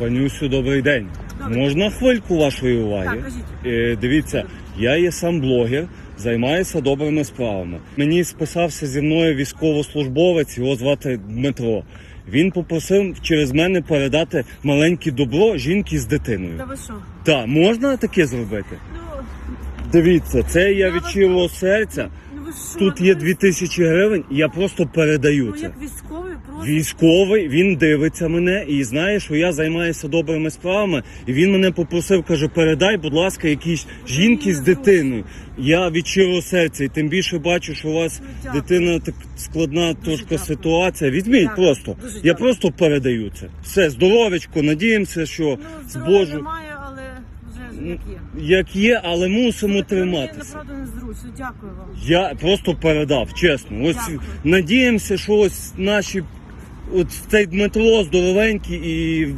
Панюсю, добрий день. Добрий. Можна хвильку вашої уваги? Так. Е, дивіться, я є сам блогер, займаюся добрими справами. Мені списався зі мною військовослужбовець, його звати Дмитро. Він попросив через мене передати маленьке добро жінки з дитиною. Та ви що? Так, можна таке зробити? Ну, Дивіться, це я Я від щирого серця. Ну ви що? Тут Ну, є ви- 2000 гривень, я просто передаю Ну, це. як військовий просто. Військовий, він дивиться мене і знає, що я займаюся добрими справами. І він мене попросив, каже, передай, будь ласка, якійсь жінки з дитиною. Я від щирого серця, і тим більше бачу, що у вас Ну, дякую. дитина так складна трошки дякую. ситуація. Візьміть Дякую. просто. Дуже Я дякую. просто передаю це. Все, здоровечко, надіємося, що Ну, з здоров'я Божу немає, як є. як є, але мусимо Мені триматися. направду незручно. Дякую вам. Я просто передав, чесно. Ось Дякую. надіємося, що ось наші, от цей Дмитро здоровенький і.